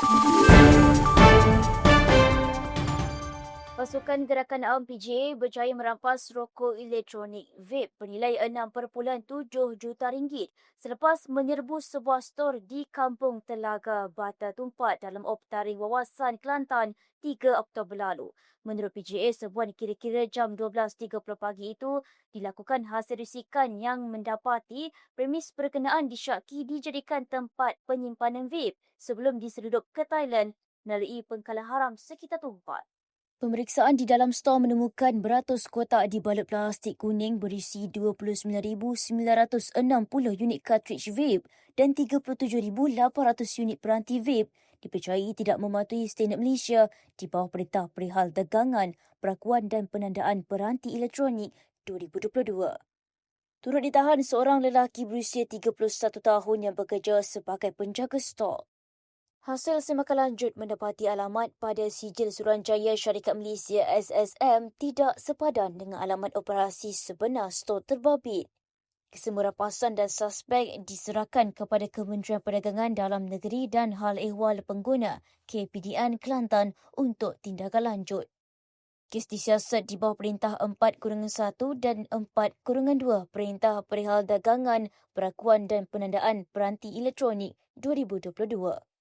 thank you Pasukan Gerakan Awam PGA berjaya merampas rokok elektronik vape bernilai 6.7 juta ringgit selepas menyerbu sebuah stor di Kampung Telaga, Bata Tumpat dalam optaring wawasan Kelantan 3 Oktober lalu. Menurut PGA, sebuah kira-kira jam 12.30 pagi itu dilakukan hasil risikan yang mendapati premis berkenaan disyaki dijadikan tempat penyimpanan vape sebelum diseludup ke Thailand melalui pengkalan haram sekitar Tumpat. Pemeriksaan di dalam stor menemukan beratus kotak dibalut plastik kuning berisi 29,960 unit cartridge vape dan 37,800 unit peranti vape dipercayai tidak mematuhi standard Malaysia di bawah Perintah Perihal Dagangan, Perakuan dan Penandaan Peranti Elektronik 2022. Turut ditahan seorang lelaki berusia 31 tahun yang bekerja sebagai penjaga stor. Hasil semakan lanjut mendapati alamat pada sijil Suruhanjaya Syarikat Malaysia SSM tidak sepadan dengan alamat operasi sebenar stor terbabit. Kesemua rapasan dan suspek diserahkan kepada Kementerian Perdagangan Dalam Negeri dan Hal Ehwal Pengguna KPDN Kelantan untuk tindakan lanjut. Kes disiasat di bawah Perintah 4-1 dan 4-2 Perintah Perihal Dagangan, Perakuan dan Penandaan Peranti Elektronik 2022.